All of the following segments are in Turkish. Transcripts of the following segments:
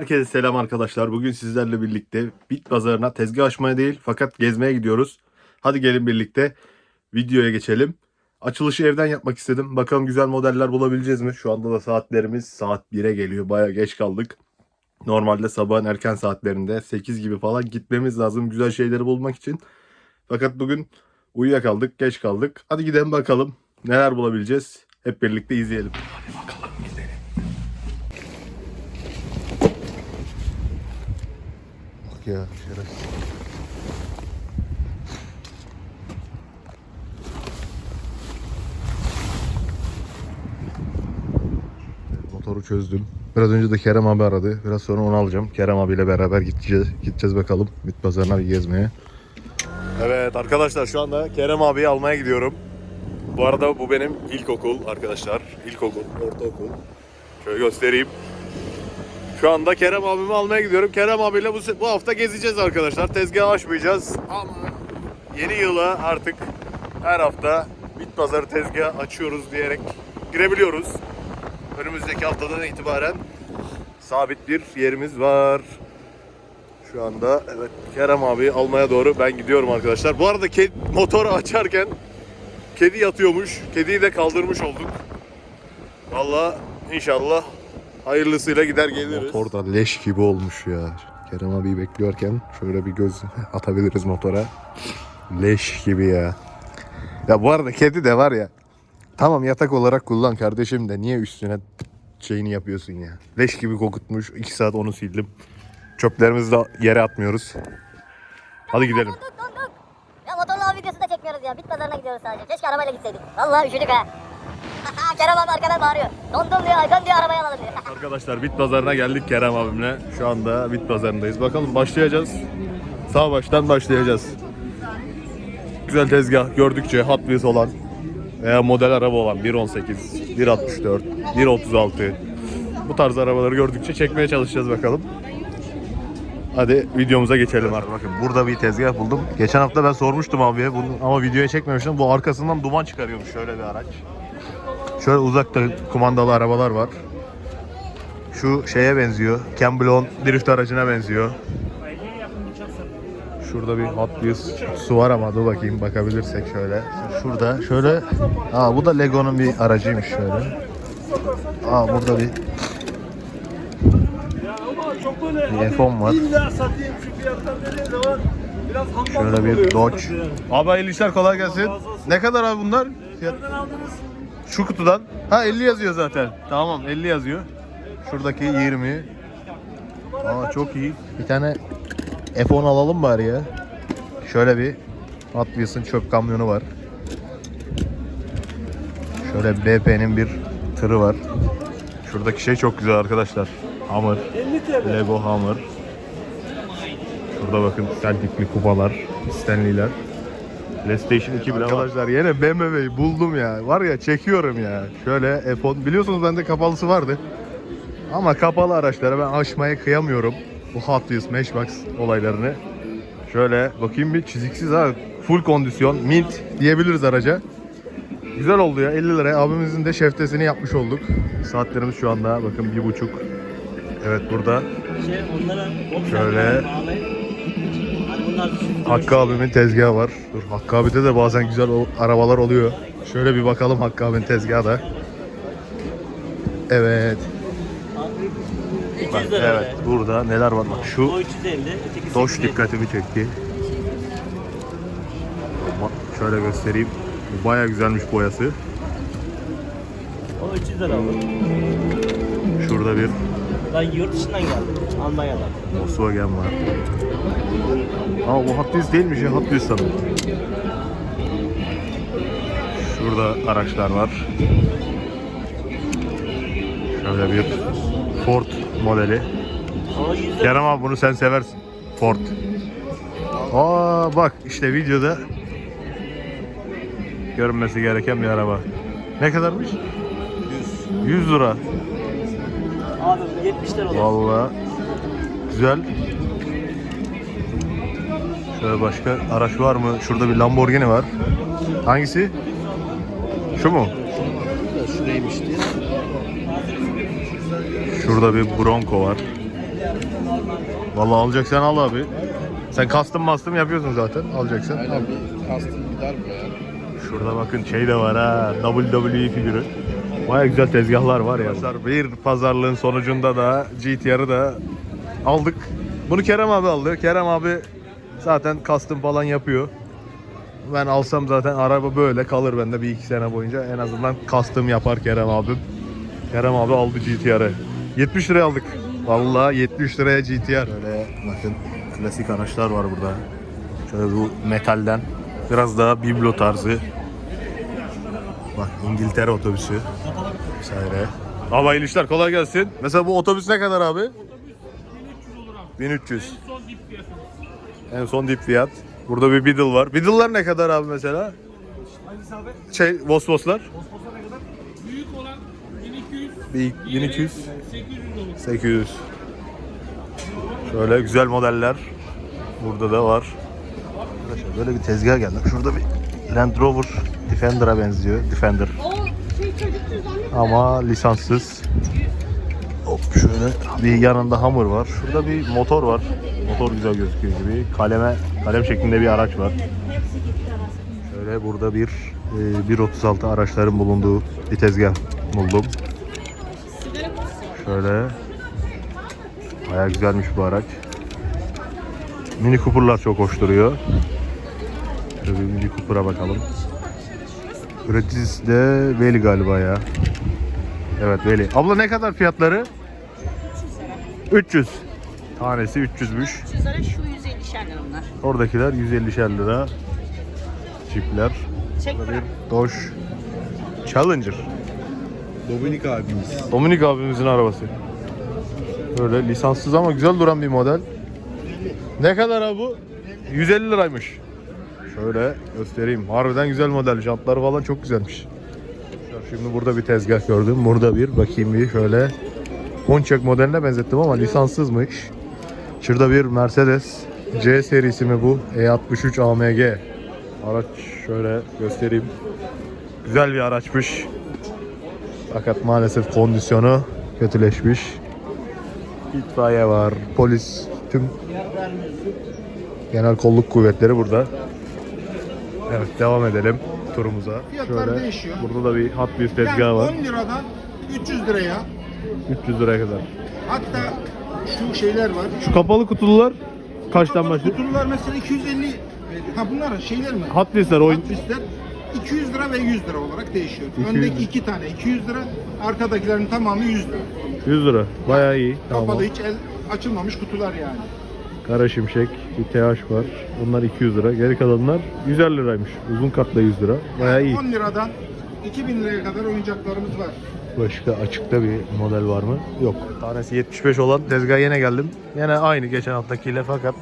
Herkese selam arkadaşlar. Bugün sizlerle birlikte bit pazarına tezgah açmaya değil fakat gezmeye gidiyoruz. Hadi gelin birlikte videoya geçelim. Açılışı evden yapmak istedim. Bakalım güzel modeller bulabileceğiz mi? Şu anda da saatlerimiz saat 1'e geliyor. Baya geç kaldık. Normalde sabahın erken saatlerinde 8 gibi falan gitmemiz lazım güzel şeyleri bulmak için. Fakat bugün uyuyakaldık, geç kaldık. Hadi gidelim bakalım neler bulabileceğiz. Hep birlikte izleyelim. Hadi bakalım gidelim. Bak ya şerefsiz. Motoru çözdüm. Biraz önce de Kerem abi aradı. Biraz sonra onu alacağım. Kerem abiyle beraber gideceğiz. Gideceğiz bakalım. Bit pazarına bir gezmeye. Evet arkadaşlar şu anda Kerem abiyi almaya gidiyorum. Bu arada bu benim ilkokul arkadaşlar. İlkokul, ortaokul. Şöyle göstereyim. Şu anda Kerem abimi almaya gidiyorum. Kerem abiyle bu, bu hafta gezeceğiz arkadaşlar. Tezgah açmayacağız ama yeni yıla artık her hafta bit pazarı tezgah açıyoruz diyerek girebiliyoruz. Önümüzdeki haftadan itibaren sabit bir yerimiz var. Şu anda evet Kerem abi almaya doğru ben gidiyorum arkadaşlar. Bu arada ked, motoru açarken kedi yatıyormuş. Kediyi de kaldırmış olduk. Vallahi inşallah hayırlısıyla gider geliriz. Motor da leş gibi olmuş ya. Kerem abiyi bekliyorken şöyle bir göz atabiliriz motora. Leş gibi ya. Ya bu arada kedi de var ya. Tamam yatak olarak kullan kardeşim de niye üstüne şeyini yapıyorsun ya. Leş gibi kokutmuş. 2 saat onu sildim. Çöplerimizi de yere atmıyoruz. Hadi gidelim. Donduk donduk. Ya motorla videosu da çekmiyoruz ya. Bit pazarına gidiyoruz sadece. Keşke arabayla gitseydik. Vallahi üşüdük ha. Kerem abi arkadan bağırıyor. Dondum diyor. Dön diyor arabaya alalım diyor. Arkadaşlar bit pazarına geldik Kerem abimle. Şu anda bit pazarındayız. Bakalım başlayacağız. Sağ baştan başlayacağız. Güzel tezgah gördükçe Hot Wheels olan veya model araba olan 1.18, 1.64, 1.36 bu tarz arabaları gördükçe çekmeye çalışacağız bakalım. Hadi videomuza geçelim artık. Bakın burada bir tezgah buldum. Geçen hafta ben sormuştum abiye bunu ama videoya çekmemiştim. Bu arkasından duman çıkarıyormuş şöyle bir araç. Şöyle uzakta kumandalı arabalar var. Şu şeye benziyor. Camblon drift aracına benziyor. Şurada bir Hot Wheels su var ama dur bakayım bakabilirsek şöyle. Şurada şöyle. Aa bu da Lego'nun bir aracıymış şöyle. Aa burada bir bir F10 var. İlla satayım şu fiyattan dediğin zaman biraz hamdolsun Şöyle bir. Dodge. Abi hayırlı işler kolay gelsin. Ne kadar abi bunlar? Fiyat- Nereden aldınız? Şu kutudan. Ha 50 yazıyor zaten. Tamam 50 yazıyor. Şuradaki 20. Aa çok iyi. Bir tane F10 alalım bari ya. Şöyle bir Wheels'ın çöp kamyonu var. Şöyle BP'nin bir tırı var. Şuradaki şey çok güzel arkadaşlar. Hammer. 50 TL. Lego Hammer. Şurada bakın Celtic'li kupalar, Stanley'ler. PlayStation 2 bile Arkadaşlar yine BMW'yi buldum ya. Var ya çekiyorum ya. Şöyle F10. Biliyorsunuz bende kapalısı vardı. Ama kapalı araçlara ben açmaya kıyamıyorum. Bu Hot Wheels, Matchbox olaylarını. Şöyle bakayım bir çiziksiz ha. Full kondisyon, mint diyebiliriz araca. Güzel oldu ya 50 liraya. Abimizin de şeftesini yapmış olduk. Saatlerimiz şu anda bakın bir buçuk. Evet burada Şey onlara Şöyle. Hakkı abimin tezgahı var. Dur Hakkı abide de bazen güzel arabalar oluyor. Şöyle bir bakalım Hakkı abinin tezgahı da. Evet. 300 lira. Evet burada neler var bak şu O 350, öteki Doş 850. dikkatimi çekti. Şöyle göstereyim. Baya güzelmiş boyası. O 300 lira aldım. Şurada bir Ben yurt dışından geldim. Almanya'dan. Volkswagen var. Aa bu Hot Wheels değilmiş ya Hot Wheels sanırım. Şurada araçlar var. Şöyle bir Ford modeli. O 100 lira. Kerem abi bunu sen seversin. Ford. Aa bak işte videoda görünmesi gereken bir araba. Ne kadarmış? 100. 100 lira. Abi 70 lira olur. Vallahi güzel. Şöyle başka araç var mı? Şurada bir Lamborghini var. Hangisi? Şu mu? Şuraymıştı. Şurada bir Bronco var. Vallahi alacaksan al abi. Sen custom bastım yapıyorsun zaten. Alacaksan al. Aynen bir kastım gider bu ya. Şurada bakın şey de var ha. WWE figürü. Baya güzel tezgahlar var ya. Bir pazarlığın sonucunda da GTR'ı da aldık. Bunu Kerem abi aldı. Kerem abi zaten custom falan yapıyor. Ben alsam zaten araba böyle kalır bende bir iki sene boyunca. En azından custom yapar Kerem abim. Kerem abi aldı GTR'ı. 70 liraya aldık. Vallahi 70 liraya GTR. Böyle bakın klasik araçlar var burada. Şöyle bu metalden. Biraz daha biblo tarzı. Bak İngiltere otobüsü. Vesaire. Abi hayırlı işler kolay gelsin. Mesela bu otobüs ne kadar abi? 1300 Son dip. En son dip fiyat. Burada bir Beetle var. Beetle'lar ne kadar abi mesela? Hangisi abi? Şey, Vosvoslar. Bospos'a ne kadar? Büyük olan 1200, Bir 1200, 800 olur. 800. Şöyle güzel modeller. Burada da var. Arkadaşlar böyle bir tezgah geldi. Şurada bir Land Rover Defender'a benziyor. Defender. O şey çocuk cüzdanı Ama lisanssız. Şöyle bir yanında hamur var. Şurada bir motor var. Motor güzel gözüküyor gibi. Kaleme kalem şeklinde bir araç var. Şöyle burada bir e, 1.36 araçların bulunduğu bir tezgah buldum. Şöyle Baya güzelmiş bu araç. Mini Cooper'lar çok hoş duruyor. Şöyle bir Mini Cooper'a bakalım. Üreticisi de Veli galiba ya. Evet Veli. Abla ne kadar fiyatları? 300. Tanesi 300'müş. Sizlere şu 150 şerler onlar. Oradakiler 150'şer lira. Çipler. Çek bırak. Dodge Challenger. Dominik abimiz. Dominik abimizin arabası. Böyle lisanssız ama güzel duran bir model. Ne kadar abi bu? 150 liraymış. Şöyle göstereyim. Harbiden güzel model. Jantları falan çok güzelmiş. Şimdi burada bir tezgah gördüm. Burada bir bakayım bir şöyle. Pontiac modeline benzettim ama lisanssızmış. Şurada bir Mercedes C serisi mi bu? E63 AMG. Araç şöyle göstereyim. Güzel bir araçmış. Fakat maalesef kondisyonu kötüleşmiş. İtfaiye var, polis, tüm genel kolluk kuvvetleri burada. Evet devam edelim turumuza. Fiyatlar Şöyle, değişiyor. Burada da bir Hot Wheels tezgahı Yani var. 10 liradan 300 liraya 300 liraya kadar. hatta şu şeyler var. Şu kapalı kutular kaçtan başlıyor? Kutular mesela 250 ha bunlar şeyler mi? Hot oyun. Hot Wheels'ler 200 lira ve 100 lira olarak değişiyor. 200. Öndeki iki tane 200 lira, arkadakilerin tamamı 100 lira. 100 lira. Bayağı iyi. Tamam. Kapalı hiç el açılmamış kutular yani. Kara Şimşek, bir TH var. Bunlar 200 lira. Geri kalanlar 150 liraymış. Uzun katla 100 lira. Bayağı iyi. 10 liradan 2000 liraya kadar oyuncaklarımız var. Başka açıkta bir model var mı? Yok. Tanesi 75 olan tezgaha yine geldim. Yine aynı geçen haftakiyle fakat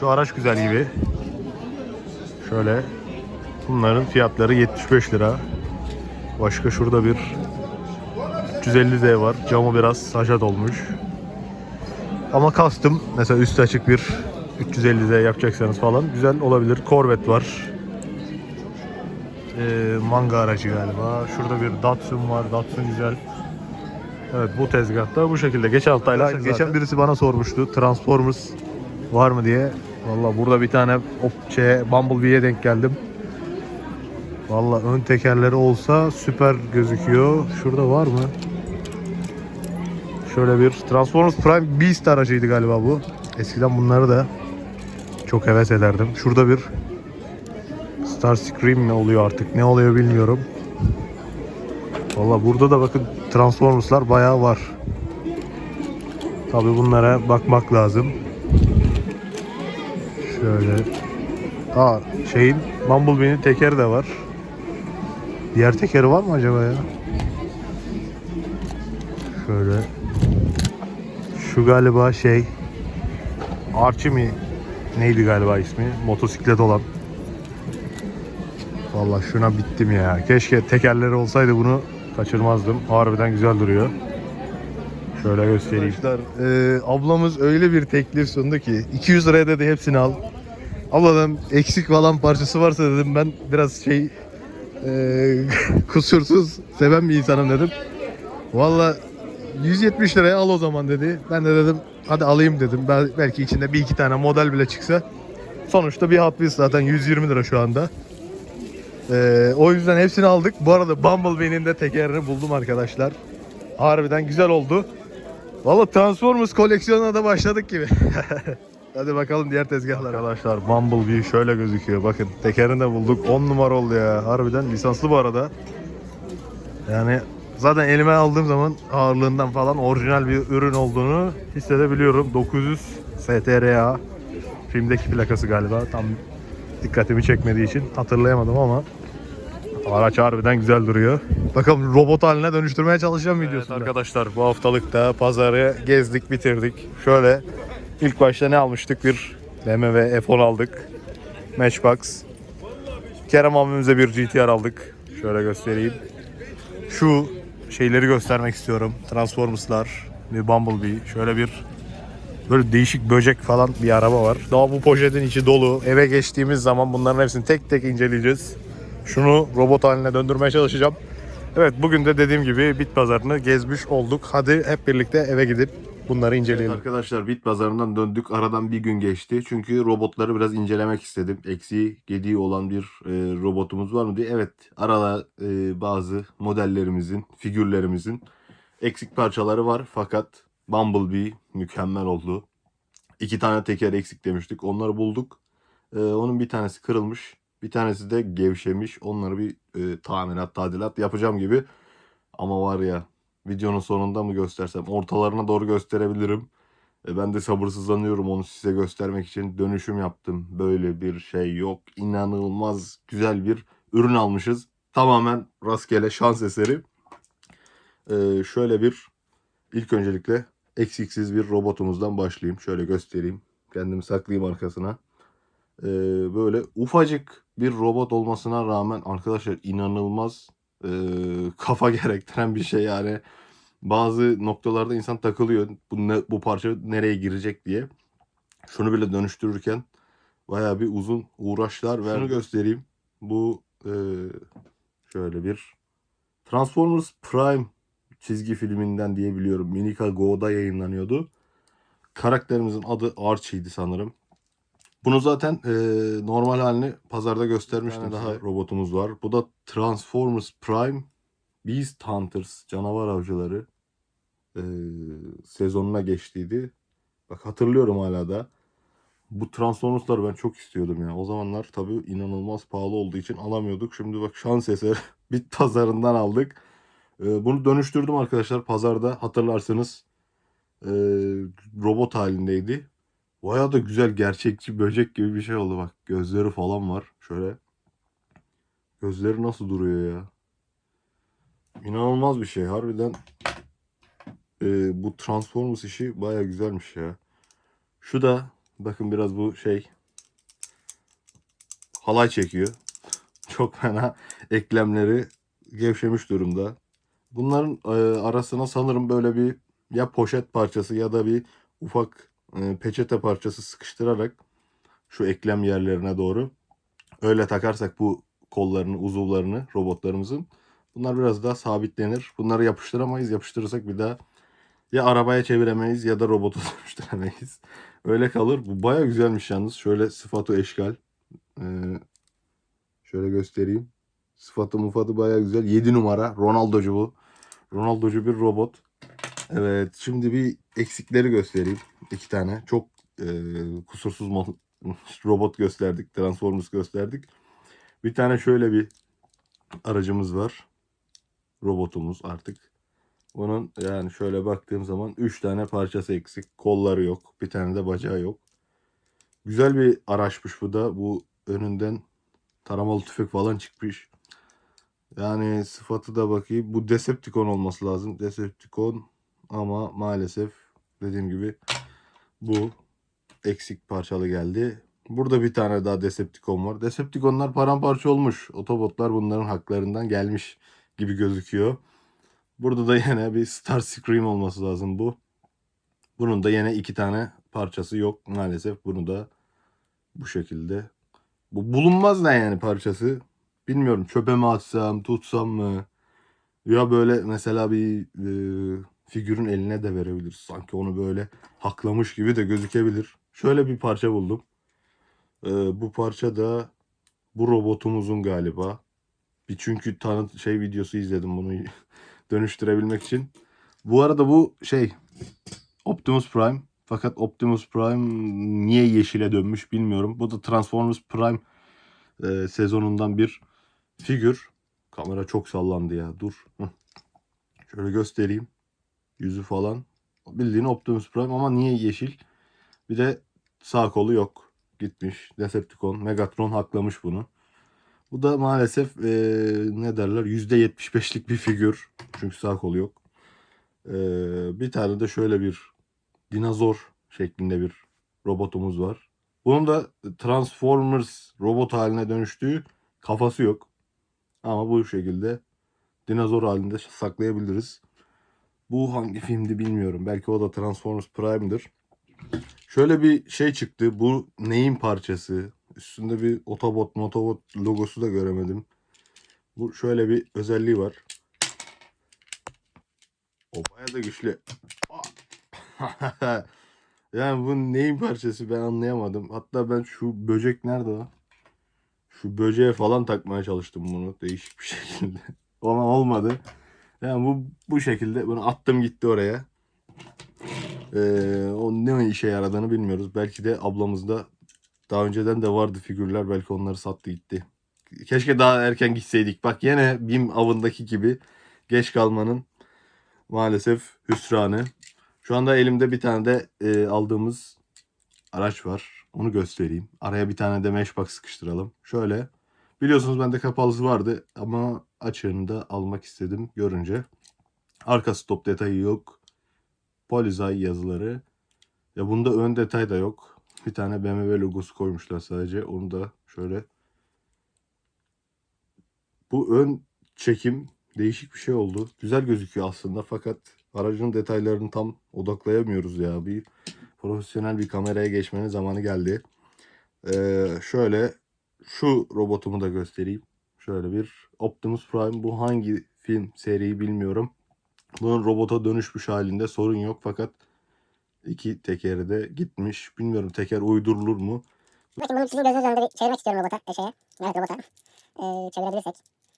şu araç güzel gibi. Şöyle bunların fiyatları 75 lira. Başka şurada bir 350Z var. Camı biraz saçat olmuş. Ama custom mesela üstü açık bir 350Z yapacaksanız falan güzel olabilir. Corvette var. Ee, manga aracı galiba. Şurada bir Datsun var. Datsun güzel. Evet bu tezgahta bu şekilde. Geçen haftayla geçen birisi bana sormuştu. Transformers var mı diye. Valla burada bir tane o şeye Bumblebee'ye denk geldim. Valla ön tekerleri olsa süper gözüküyor. Şurada var mı? Şöyle bir Transformers Prime Beast aracıydı galiba bu. Eskiden bunları da çok heves ederdim. Şurada bir Star Scream mi oluyor artık? Ne oluyor bilmiyorum. Valla burada da bakın Transformers'lar bayağı var. Tabi bunlara bakmak lazım. Şöyle. Aa şeyin Bumblebee'nin tekeri de var. Diğer tekeri var mı acaba ya? Şöyle. Şu galiba şey Archie mi? Neydi galiba ismi? Motosiklet olan. Vallahi şuna bittim ya. Keşke tekerleri olsaydı bunu kaçırmazdım. Harbiden güzel duruyor. Şöyle göstereyim. Arkadaşlar e, ablamız öyle bir teklif sundu ki 200 liraya dedi hepsini al. Abladan eksik falan parçası varsa dedim ben biraz şey e, kusursuz seven bir insanım dedim. Vallahi 170 liraya al o zaman dedi. Ben de dedim hadi alayım dedim. Ben, belki içinde bir iki tane model bile çıksa. Sonuçta bir Hot zaten 120 lira şu anda. Ee, o yüzden hepsini aldık. Bu arada Bumblebee'nin de tekerini buldum arkadaşlar. Harbiden güzel oldu. Valla Transformers koleksiyonuna da başladık gibi. Hadi bakalım diğer tezgahlar. Arkadaşlar Bumblebee şöyle gözüküyor. Bakın tekerini de bulduk. 10 numara oldu ya. Harbiden lisanslı bu arada. Yani zaten elime aldığım zaman ağırlığından falan orijinal bir ürün olduğunu hissedebiliyorum. 900 STRA. Filmdeki plakası galiba. Tam dikkatimi çekmediği için hatırlayamadım ama araç harbiden güzel duruyor. Bakalım robot haline dönüştürmeye çalışacağım videosunda. arkadaşlar bu haftalıkta pazarı gezdik bitirdik. Şöyle ilk başta ne almıştık? Bir BMW F10 aldık. Matchbox. Kerem abimize bir GTR aldık. Şöyle göstereyim. Şu şeyleri göstermek istiyorum. Transformers'lar, bir Bumblebee. Şöyle bir böyle değişik böcek falan bir araba var. Daha bu poşetin içi dolu. Eve geçtiğimiz zaman bunların hepsini tek tek inceleyeceğiz. Şunu robot haline döndürmeye çalışacağım. Evet bugün de dediğim gibi bit pazarını gezmiş olduk. Hadi hep birlikte eve gidip bunları inceleyelim. arkadaşlar bit pazarından döndük. Aradan bir gün geçti. Çünkü robotları biraz incelemek istedim. Eksiği gediği olan bir e, robotumuz var mı diye. Evet arada e, bazı modellerimizin, figürlerimizin eksik parçaları var. Fakat Bumblebee mükemmel oldu. İki tane teker eksik demiştik. Onları bulduk. E, onun bir tanesi kırılmış. Bir tanesi de gevşemiş. Onları bir e, tamirat, tadilat yapacağım gibi. Ama var ya videonun sonunda mı göstersem ortalarına doğru gösterebilirim. E, ben de sabırsızlanıyorum onu size göstermek için. Dönüşüm yaptım. Böyle bir şey yok. İnanılmaz güzel bir ürün almışız. Tamamen rastgele şans eseri. E, şöyle bir ilk öncelikle eksiksiz bir robotumuzdan başlayayım. Şöyle göstereyim. Kendimi saklayayım arkasına. Ee, böyle ufacık bir robot olmasına rağmen arkadaşlar inanılmaz e, kafa gerektiren bir şey yani. Bazı noktalarda insan takılıyor. Bu, ne, bu parça nereye girecek diye. Şunu bile dönüştürürken bayağı bir uzun uğraşlar verdi. Şunu göstereyim. Bu e, şöyle bir Transformers Prime çizgi filminden diye biliyorum. Minika Go'da yayınlanıyordu. Karakterimizin adı Archie'ydi sanırım. Bunu zaten e, normal halini pazarda göstermiştim. Bir tane daha robotumuz var. Bu da Transformers Prime Beast Hunters canavar avcıları e, sezonuna geçtiydi. Bak hatırlıyorum hala da. Bu Transformers'ları ben çok istiyordum ya. O zamanlar tabii inanılmaz pahalı olduğu için alamıyorduk. Şimdi bak şans eseri bit pazarından aldık. E, bunu dönüştürdüm arkadaşlar pazarda hatırlarsınız. E, robot halindeydi. Baya da güzel gerçekçi böcek gibi bir şey oldu bak. Gözleri falan var. Şöyle. Gözleri nasıl duruyor ya? İnanılmaz bir şey. Harbiden e, bu Transformers işi baya güzelmiş ya. Şu da bakın biraz bu şey halay çekiyor. Çok fena eklemleri gevşemiş durumda. Bunların e, arasına sanırım böyle bir ya poşet parçası ya da bir ufak peçete parçası sıkıştırarak şu eklem yerlerine doğru öyle takarsak bu kollarını, uzuvlarını robotlarımızın bunlar biraz daha sabitlenir. Bunları yapıştıramayız. Yapıştırırsak bir daha ya arabaya çeviremeyiz ya da robotu dönüştüremeyiz. Öyle kalır. Bu baya güzelmiş yalnız. Şöyle sıfatı eşkal. Ee, şöyle göstereyim. Sıfatı mufatı baya güzel. 7 numara. Ronaldocu bu. Ronaldocu bir robot. Evet. Şimdi bir eksikleri göstereyim. İki tane. Çok e, kusursuz robot gösterdik. Transformers gösterdik. Bir tane şöyle bir aracımız var. Robotumuz artık. Bunun yani şöyle baktığım zaman 3 tane parçası eksik. Kolları yok. Bir tane de bacağı yok. Güzel bir araçmış bu da. Bu önünden taramalı tüfek falan çıkmış. Yani sıfatı da bakayım. Bu Decepticon olması lazım. Decepticon ama maalesef dediğim gibi bu eksik parçalı geldi. Burada bir tane daha Decepticon var. Decepticonlar paramparça olmuş. Otobotlar bunların haklarından gelmiş gibi gözüküyor. Burada da yine bir Starscream olması lazım bu. Bunun da yine iki tane parçası yok maalesef. Bunu da bu şekilde. Bu bulunmaz da yani parçası. Bilmiyorum çöpe mi atsam, tutsam mı? Ya böyle mesela bir e, figürün eline de verebiliriz. Sanki onu böyle haklamış gibi de gözükebilir. Şöyle bir parça buldum. Ee, bu parça da bu robotumuzun galiba. Bir çünkü tanıt şey videosu izledim bunu dönüştürebilmek için. Bu arada bu şey Optimus Prime. Fakat Optimus Prime niye yeşile dönmüş bilmiyorum. Bu da Transformers Prime e, sezonundan bir figür. Kamera çok sallandı ya. Dur. Şöyle göstereyim. Yüzü falan. Bildiğin Optimus Prime ama niye yeşil? Bir de sağ kolu yok. Gitmiş. Decepticon, Megatron haklamış bunu. Bu da maalesef e, ne derler %75'lik bir figür. Çünkü sağ kolu yok. E, bir tane de şöyle bir dinozor şeklinde bir robotumuz var. Bunun da Transformers robot haline dönüştüğü kafası yok. Ama bu şekilde dinozor halinde saklayabiliriz. Bu hangi filmdi bilmiyorum. Belki o da Transformers Prime'dır. Şöyle bir şey çıktı. Bu neyin parçası? Üstünde bir Autobot, Motobot logosu da göremedim. Bu şöyle bir özelliği var. O bayağı da güçlü. yani bu neyin parçası ben anlayamadım. Hatta ben şu böcek nerede o? Şu böceğe falan takmaya çalıştım bunu değişik bir şekilde. Ama olmadı. Yani bu bu şekilde bunu attım gitti oraya. Ee, o ne işe yaradığını bilmiyoruz. Belki de ablamızda daha önceden de vardı figürler. Belki onları sattı gitti. Keşke daha erken gitseydik. Bak yine BİM avındaki gibi geç kalmanın maalesef hüsranı. Şu anda elimde bir tane de e, aldığımız araç var. Onu göstereyim. Araya bir tane de meshbox sıkıştıralım. Şöyle. Biliyorsunuz bende kapalısı vardı ama açığını almak istedim görünce. Arka stop detayı yok. Polizay yazıları. Ya bunda ön detay da yok. Bir tane BMW logosu koymuşlar sadece. Onu da şöyle. Bu ön çekim değişik bir şey oldu. Güzel gözüküyor aslında fakat aracın detaylarını tam odaklayamıyoruz ya. Bir profesyonel bir kameraya geçmenin zamanı geldi. Ee, şöyle şu robotumu da göstereyim. Şöyle bir Optimus Prime. Bu hangi film seriyi bilmiyorum. Bunun robota dönüşmüş halinde sorun yok fakat iki tekeri de gitmiş. Bilmiyorum teker uydurulur mu? Bakın bunu sizin gözünüz önünde bir çevirmek istiyorum robota. E, şeye. Evet robota. Ee, çevirebilirsek.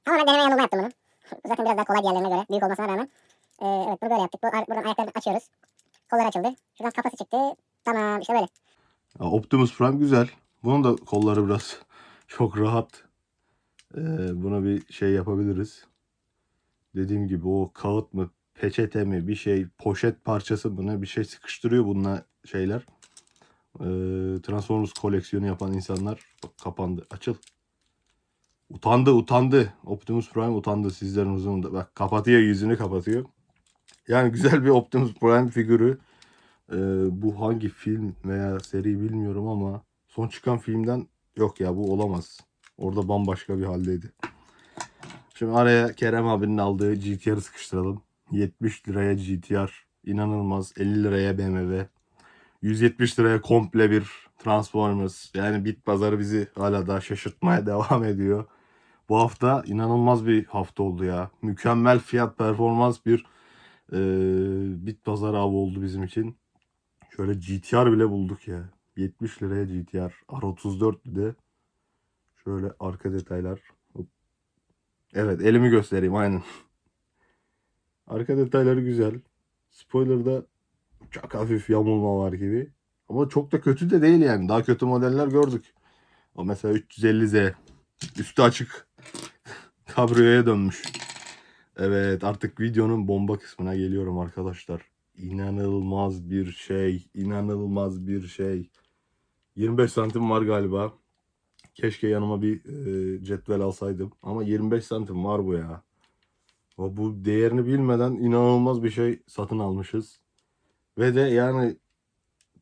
Ama ben deneme yanılma yaptım bunu. Zaten biraz daha kolay diğerlerine göre. Büyük olmasına rağmen. Ee, evet bunu böyle yaptık. Bu, buradan ayaklarını açıyoruz. Kollar açıldı. Şuradan kafası çıktı. Tamam işte böyle. Ya Optimus Prime güzel. Bunun da kolları biraz çok rahat. Ee, buna bir şey yapabiliriz. Dediğim gibi o kağıt mı, peçete mi, bir şey, poşet parçası mı ne bir şey sıkıştırıyor bununla şeyler. Ee, Transformers koleksiyonu yapan insanlar bak kapandı. Açıl. Utandı, utandı. Optimus Prime utandı sizlerin huzurunda. Bak kapatıyor yüzünü kapatıyor. Yani güzel bir Optimus Prime figürü. Ee, bu hangi film veya seri bilmiyorum ama son çıkan filmden yok ya bu olamaz. Orada bambaşka bir haldeydi. Şimdi araya Kerem abinin aldığı GTR'ı sıkıştıralım. 70 liraya GTR. inanılmaz. 50 liraya BMW. 170 liraya komple bir Transformers. Yani bit pazarı bizi hala daha şaşırtmaya devam ediyor. Bu hafta inanılmaz bir hafta oldu ya. Mükemmel fiyat performans bir e, bit pazarı avı oldu bizim için. Şöyle GTR bile bulduk ya. 70 liraya GTR. R34 bir de. Şöyle arka detaylar. Evet elimi göstereyim aynen. arka detayları güzel. Spoiler'da çok hafif yamulma var gibi. Ama çok da kötü de değil yani. Daha kötü modeller gördük. O mesela 350Z. Üstü açık. Kabriyoya dönmüş. Evet artık videonun bomba kısmına geliyorum arkadaşlar. İnanılmaz bir şey. inanılmaz bir şey. 25 santim var galiba. Keşke yanıma bir e, cetvel alsaydım. Ama 25 santim var bu ya. O bu değerini bilmeden inanılmaz bir şey satın almışız. Ve de yani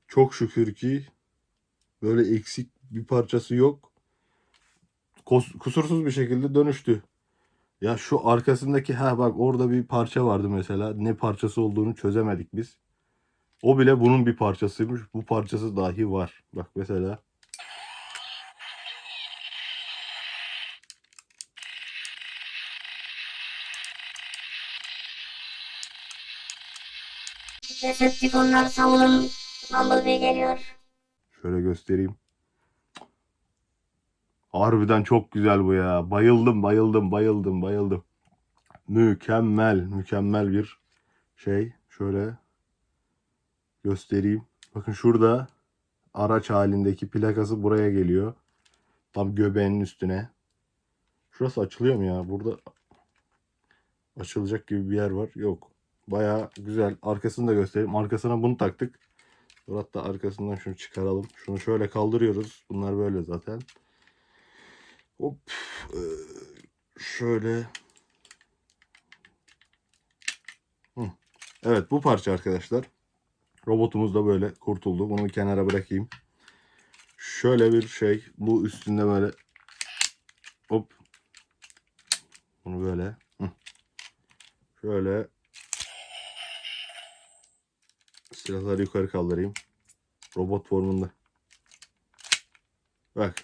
çok şükür ki böyle eksik bir parçası yok. Kos- kusursuz bir şekilde dönüştü. Ya şu arkasındaki ha bak orada bir parça vardı mesela. Ne parçası olduğunu çözemedik biz. O bile bunun bir parçasıymış. Bu parçası dahi var. Bak mesela. Decepticonlar savunun. Bumblebee geliyor. Şöyle göstereyim. Harbiden çok güzel bu ya. Bayıldım, bayıldım, bayıldım, bayıldım. Mükemmel, mükemmel bir şey. Şöyle göstereyim. Bakın şurada araç halindeki plakası buraya geliyor. Tam göbeğinin üstüne. Şurası açılıyor mu ya? Burada açılacak gibi bir yer var. Yok. Baya güzel. Arkasını da göstereyim. Arkasına bunu taktık. Dur hatta arkasından şunu çıkaralım. Şunu şöyle kaldırıyoruz. Bunlar böyle zaten. Hop. Ee, şöyle. Evet bu parça arkadaşlar. Robotumuz da böyle kurtuldu. Bunu bir kenara bırakayım. Şöyle bir şey. Bu üstünde böyle hop. Bunu böyle. Şöyle silahları yukarı kaldırayım. Robot formunda. Bak.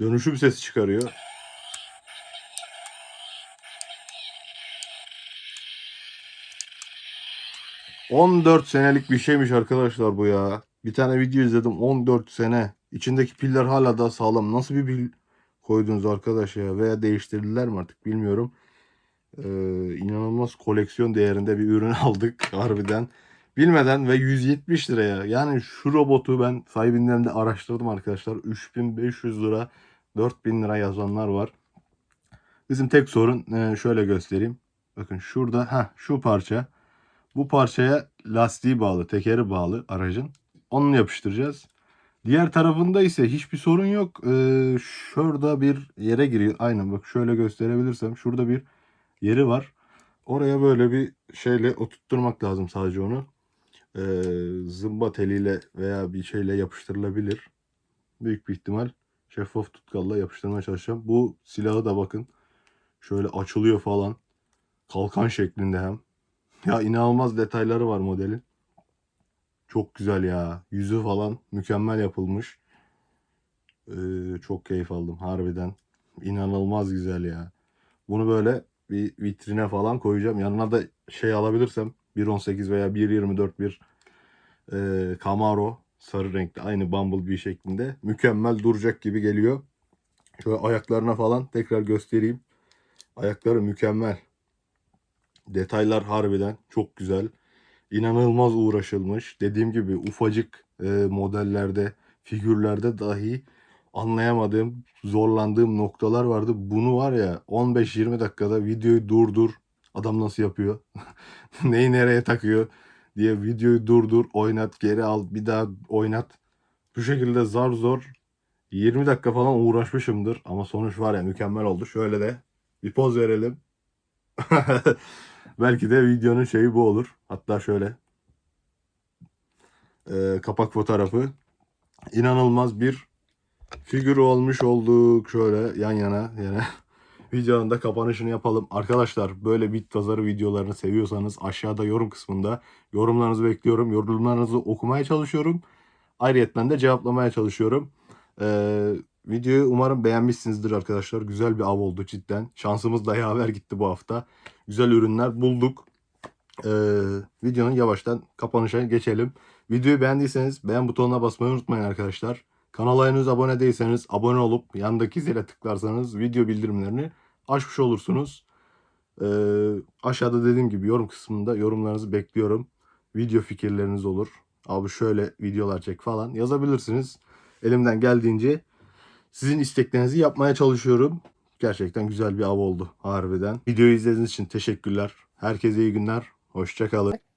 Dönüşüm sesi çıkarıyor. ...14 senelik bir şeymiş arkadaşlar bu ya. Bir tane video izledim 14 sene. İçindeki piller hala da sağlam. Nasıl bir pil koydunuz arkadaş ya? Veya değiştirdiler mi artık bilmiyorum. Ee, inanılmaz koleksiyon değerinde bir ürün aldık harbiden. Bilmeden ve 170 liraya. Yani şu robotu ben sahibinden de araştırdım arkadaşlar. 3500 lira 4000 lira yazanlar var. Bizim tek sorun e, şöyle göstereyim. Bakın şurada ha şu parça. Bu parçaya lastiği bağlı, tekeri bağlı aracın. Onu yapıştıracağız. Diğer tarafında ise hiçbir sorun yok. Ee, şurada bir yere giriyor. Aynen bak şöyle gösterebilirsem. Şurada bir yeri var. Oraya böyle bir şeyle oturtturmak lazım sadece onu. Ee, zımba teliyle veya bir şeyle yapıştırılabilir. Büyük bir ihtimal şeffaf tutkalla yapıştırmaya çalışacağım. Bu silahı da bakın. Şöyle açılıyor falan. Kalkan şeklinde hem. Ya inanılmaz detayları var modelin. Çok güzel ya. Yüzü falan mükemmel yapılmış. Ee, çok keyif aldım harbiden. İnanılmaz güzel ya. Bunu böyle bir vitrine falan koyacağım. Yanına da şey alabilirsem 1.18 veya 1.24 bir e, Camaro sarı renkli aynı Bumblebee şeklinde mükemmel duracak gibi geliyor. Şöyle ayaklarına falan tekrar göstereyim. Ayakları mükemmel. Detaylar harbiden çok güzel. İnanılmaz uğraşılmış. Dediğim gibi ufacık e, modellerde, figürlerde dahi anlayamadığım, zorlandığım noktalar vardı. Bunu var ya 15-20 dakikada videoyu durdur. Adam nasıl yapıyor? Neyi nereye takıyor? diye videoyu durdur, oynat, geri al, bir daha oynat. Bu şekilde zar zor 20 dakika falan uğraşmışımdır. Ama sonuç var ya mükemmel oldu. Şöyle de bir poz verelim. Belki de videonun şeyi bu olur. Hatta şöyle e, kapak fotoğrafı. İnanılmaz bir figür olmuş olduk. Şöyle yan yana yana. Videonun da kapanışını yapalım. Arkadaşlar böyle bit pazarı videolarını seviyorsanız aşağıda yorum kısmında yorumlarınızı bekliyorum. Yorumlarınızı okumaya çalışıyorum. Ayrıyeten de cevaplamaya çalışıyorum. Ee, videoyu umarım beğenmişsinizdir arkadaşlar. Güzel bir av oldu cidden. Şansımız da yaver gitti bu hafta. Güzel ürünler bulduk. Ee, videonun yavaştan kapanışa geçelim. Videoyu beğendiyseniz beğen butonuna basmayı unutmayın arkadaşlar. Kanala henüz abone değilseniz abone olup yandaki zile tıklarsanız video bildirimlerini açmış olursunuz. Ee, aşağıda dediğim gibi yorum kısmında yorumlarınızı bekliyorum. Video fikirleriniz olur. Abi şöyle videolar çek falan yazabilirsiniz. Elimden geldiğince sizin isteklerinizi yapmaya çalışıyorum. Gerçekten güzel bir av oldu harbiden. Videoyu izlediğiniz için teşekkürler. Herkese iyi günler. Hoşçakalın.